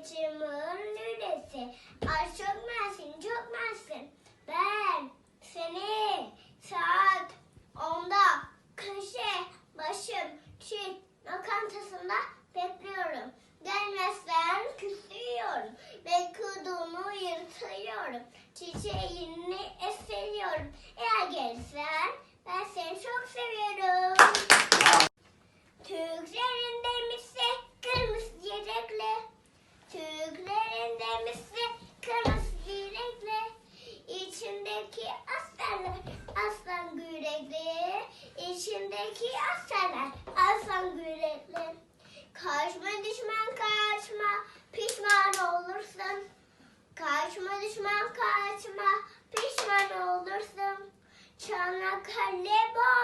başımın lülesi. Ay çok mersin. Ben seni saat 10'da köşe başım çift lokantasında bekliyorum. Gelmezsen küsüyorum ve kuduğumu yırtıyorum. Çiçeğini eseriyorum. Eğer gelirsen ben seni çok seviyorum. Türklerin belki askerler alsan gürelim. Kaçma düşman kaçma pişman olursun. Kaçma düşman kaçma pişman olursun. Çanakkale boy.